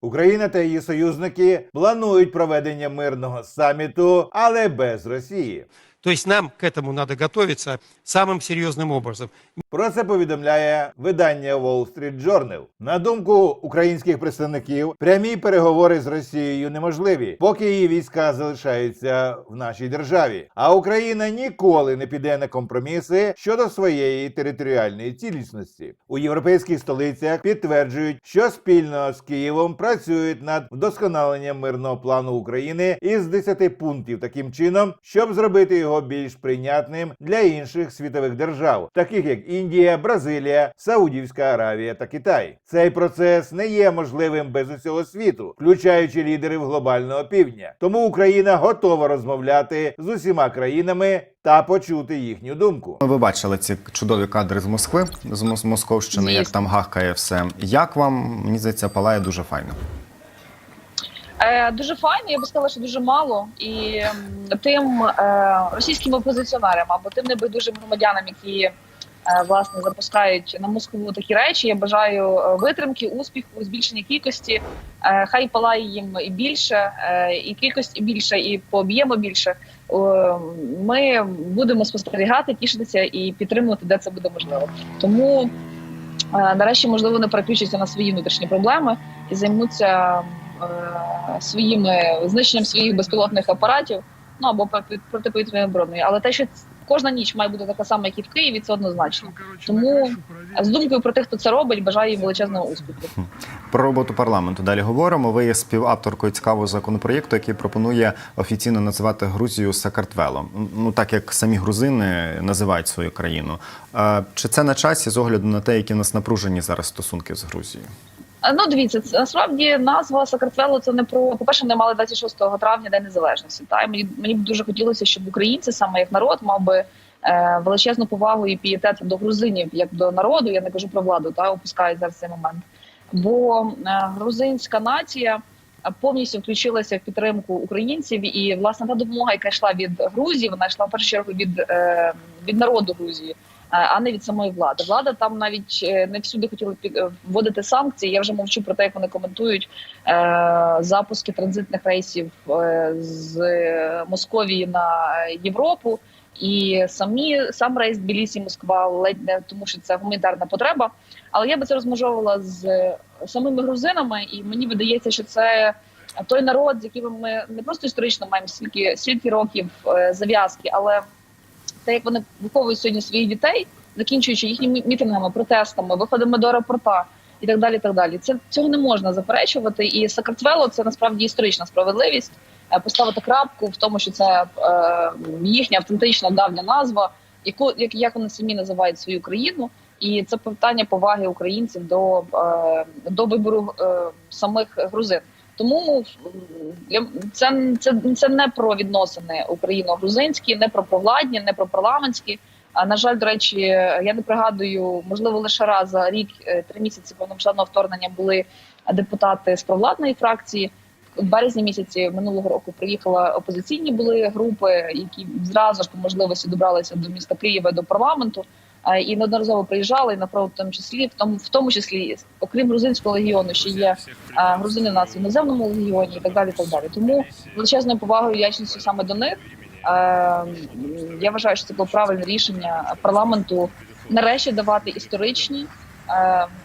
Україна та її союзники планують проведення мирного саміту, але без Росії. То есть нам к этому надо готовиться самым серьезным образом. Про це повідомляє видання Wall Street Journal. На думку українських представників, прямі переговори з Росією неможливі, поки її війська залишаються в нашій державі. А Україна ніколи не піде на компроміси щодо своєї територіальної цілісності. У європейських столицях підтверджують, що спільно з Києвом працюють над вдосконаленням мирного плану України із 10 пунктів таким чином, щоб зробити його більш прийнятним для інших світових держав, таких як Індія, Бразилія, Саудівська Аравія та Китай. Цей процес не є можливим без усього світу, включаючи лідерів глобального півдня. Тому Україна готова розмовляти з усіма країнами та почути їхню думку. Ви бачили ці чудові кадри з Москви, з Мос- Московщини, як там гахкає все. Як вам мені здається, палає дуже файно. Е, дуже файно, я би сказала, що дуже мало. І тим е, російським опозиціонерам або тим небайдужим громадянам, які е, власне запускають на Москву такі речі. Я бажаю витримки, успіху, збільшення кількості. Хай палає їм і більше, е, і кількості більше, і по об'єму більше. Ми будемо спостерігати, тішитися і підтримувати, де це буде можливо. Тому нарешті можливо вони переключаться на свої внутрішні проблеми і займуться своїми знищенням своїх безпілотних апаратів, ну або проти- протиповітряною обороною. Але те, що кожна ніч має бути така сама, як і в Києві, це однозначно. Тому з думкою про тих, хто це робить, бажаю їм величезного успіху. Про роботу парламенту далі говоримо. Ви є співавторкою цікавого законопроєкту, який пропонує офіційно називати Грузію Сакартвелом. Ну так як самі грузини називають свою країну. Е, Чи це на часі з огляду на те, які в нас напружені зараз стосунки з Грузією? Е, Ну, дивіться, це насправді назва Сакартвело це не про по-перше, не мали 26 травня День Незалежності. Та мені мені б дуже хотілося, щоб українці, саме як народ, мав би е, величезну повагу і пієтет до грузинів як до народу. Я не кажу про владу, та опускають зараз цей момент. Бо е, грузинська нація е, повністю включилася в підтримку українців, і власне та допомога, яка йшла від Грузії, вона йшла в першу чергу від, е, від народу Грузії. Е, А не від самої влади. Влада там навіть е, не всюди хотіла е, вводити санкції. Я вже мовчу про те, як вони коментують запуски транзитних рейсів з Московії на Європу. І самі сам рейс Тбілісі Москва ледь не тому, що це гуманітарна потреба. Але я би це розмежовувала з самими грузинами, і мені видається, що це той народ, з яким ми не просто історично маємо стільки стільки років зав'язки, але те, як вони виховують сьогодні своїх дітей, закінчуючи їхніми мітингами, протестами, виходами до аеропорта і так далі. так далі. Це цього не можна заперечувати. І Сакартвело це насправді історична справедливість. Е, Поставити крапку в тому, що це е, їхня автентична давня назва, яку як, як вони самі називають свою країну, і це питання поваги українців до, е, до вибору е, самих грузин. Тому м, я- це, це, це не про відносини україно-грузинські, не про провладні, не про парламентські. А на жаль, до речі, я не пригадую, можливо, лише раз за рік е, три місяці повномасштабного вторгнення були депутати з провладної фракції. В березні місяці минулого року приїхала опозиційні були групи, які зразу ж по можливості добралися до міста Києва до парламенту. І неодноразово приїжджали і на в тому числі, в тому, в тому числі, окрім грузинського легіону, ще є а, грузини нас в іноземному легіоні і так далі. так далі. Тому величезною повагою і вдячністю саме до них. Я вважаю, що це було правильне рішення парламенту нарешті давати історичні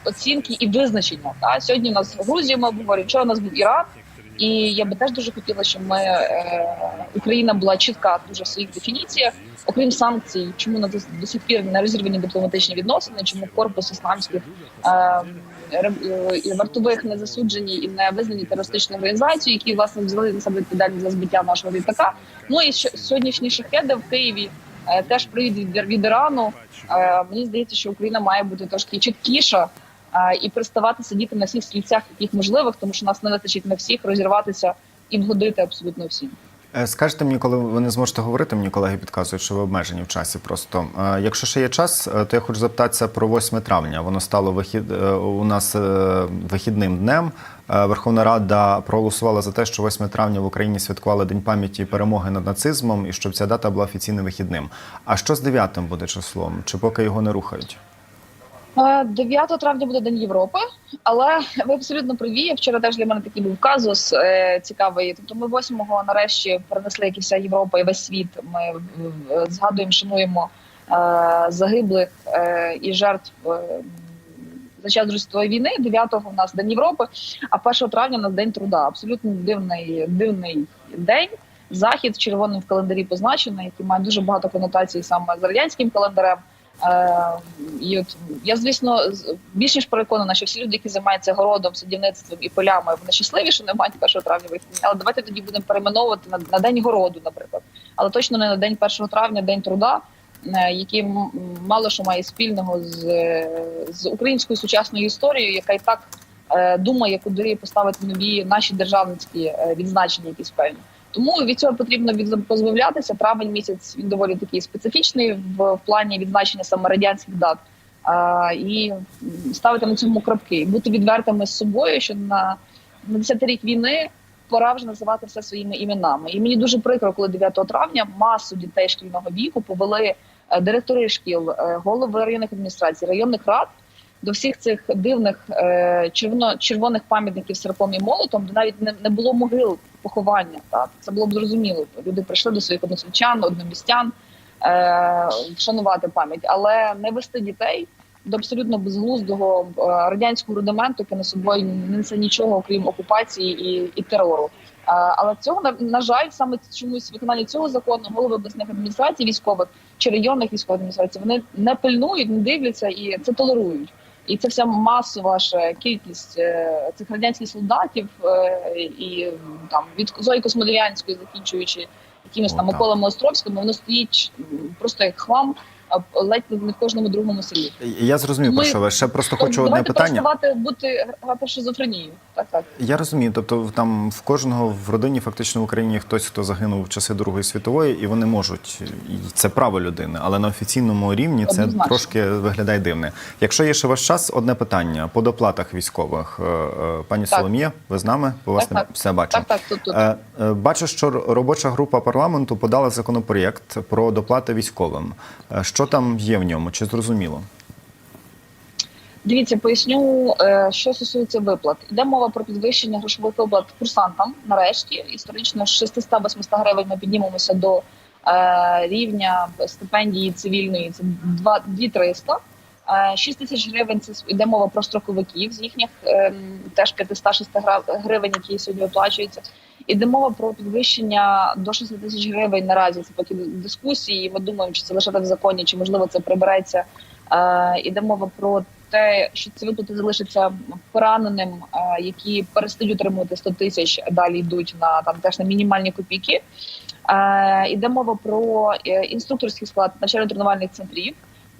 оцінки і визначення. Та сьогодні у нас Грузія, ми обговорюємо, вчора у нас був Іран. І я би теж дуже хотіла, щоб ми е, Україна була чітка дуже в своїх дефініціях, окрім санкцій, чому на до, сих пір не розірвані дипломатичні відносини, чому корпус ісламських е, е, вартових не засуджені і не визнані терористичною організацією, які власне взяли на себе відповідальність за збиття нашого літака. Ну і сьогоднішні шахеди в Києві е, теж приїдуть від, Ірану. Е, мені здається, що Україна має бути трошки чіткіша і переставати сидіти на всіх стільцях, яких можливих, тому що нас не вистачить на всіх розірватися і вгодити абсолютно всім. Е, Скажете мені, коли ви не зможете говорити, мені колеги підказують, що ви обмежені в часі. Просто Е, якщо ще є час, е, то я хочу запитатися про 8 травня. Воно стало вихід у нас вихідним днем. Верховна Рада проголосувала за те, що 8 травня в Україні святкували День пам'яті перемоги над нацизмом, і щоб ця дата була офіційним вихідним. А що з 9 буде числом? Чи поки його не рухають? Е, 9 травня буде День Європи, але ви абсолютно праві. Вчора теж для мене такий був казус е, цікавий. Тобто ми 8-го нарешті перенесли як і вся Європа і весь світ. Ми е, згадуємо, шануємо е, загиблих е, і жертв е, за час Другої війни. 9-го у нас День Європи, а 1 травня у нас День труда. Абсолютно дивний, дивний день. Захід червоним в календарі позначений, який має дуже багато конотацій саме з радянським календарем. Е, і от я звісно більш ніж переконана, що всі люди, які займаються городом, садівництвом і полями, вони щасливі, що не мають 1 травня вихідні. Але давайте тоді будемо перейменовувати на, на день городу, наприклад, але точно не на день 1 травня, день труда, е, який мало що має спільного з, з українською сучасною історією, яка і так е, думає, куди поставити нові наші державницькі відзначення, якісь певні. Тому від цього потрібно від позбавлятися. Травень місяць він доволі такий специфічний в, в плані відзначення саме радянських дат. А, і ставити на цьому крапки, бути відвертими з собою, що на, на 10 рік війни пора вже називати все своїми іменами. І мені дуже прикро, коли 9 травня масу дітей шкільного віку повели е, директори шкіл, е, голови районних адміністрацій, районних рад до всіх цих дивних е, червоно, червоних пам'ятників серпом і молотом, де навіть не, не було могил поховання. Так це було б зрозуміло. Люди прийшли до своїх односельчан, одномістян е, вшанувати пам'ять, але не вести дітей до абсолютно безглуздого е, радянського рудименту, який на собою не несе нічого окрім окупації і, і терору. Е, але цього на жаль, саме чомусь виконання цього закону голови обласних адміністрацій військових чи районних військових адміністрацій вони не пильнують, не дивляться і це толерують. І це вся масова ж кількість е, цих радянських солдатів е, і там від Зої Космодем'янської, закінчуючи якимось там. Миколами Островськими, воно стоїть просто як хлам ледь не в кожному другому селі. Я зрозумів, про що ви. Ще просто хочу одне питання. переставати бути грати шизофренію. Так, так. Я розумію, тобто там в кожного в родині фактично в Україні хтось, хто загинув в часи Другої світової, і вони можуть, і це право людини, але на офіційному рівні це Однозначно. трошки виглядає дивне. Якщо є ще ваш час, одне питання по доплатах військових. Е, е, Пані Так. Соломія, ви з нами? Ви вас Так, не так. все бачу. Так, так, тут, тут. Е, Бачу, що робоча група парламенту подала законопроєкт про доплати військовим. Е, Що там є в ньому? Чи зрозуміло? Дивіться, поясню, е, що стосується виплат. Йде мова про підвищення грошових виплат курсантам. Нарешті історично з 600-800 гривень ми піднімемося до е, рівня стипендії цивільної. Це 2 2300. Е, 6 тисяч гривень це йде мова про строковиків з їхніх е, теж 500-600 гривень, які сьогодні виплачуються. Іде мова про підвищення до 6 тисяч гривень наразі. Це поки дискусії. Ми думаємо, чи це лишати в законі, чи можливо це прибереться. Е, іде мова про те, що ці виплати залишаться пораненим, е, які перестають отримувати 100 тисяч, далі йдуть на там теж на мінімальні копійки. Е, іде мова про е, інструкторський склад навчально-тренувальних центрів,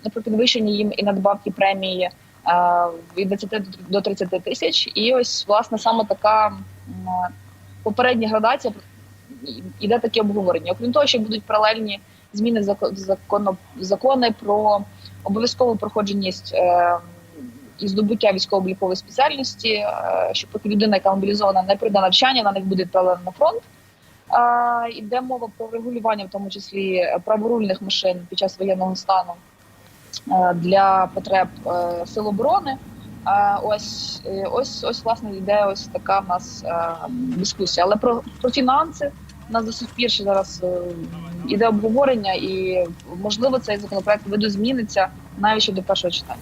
про підвищення їм і надбавки премії е, від 20 до 30 тисяч. І ось власне саме така попередня градація іде таке обговорення. Окрім того, що будуть паралельні зміни в зако- в закони про обов'язкову проходженість е, і здобуття військово-облікової спеціальності, е, що поки людина, яка мобілізована, не прийде навчання, вона не буде відправлена на фронт. Е, Іде мова про регулювання, в тому числі праворульних машин під час воєнного стану для потреб е, сил оборони. Е, Ось е, ось ось власне йде ось така в нас е, дискусія. Але про, про фінанси у нас до сих пір ще зараз е, іде обговорення, і можливо цей законопроект видозміниться навіть до першого читання.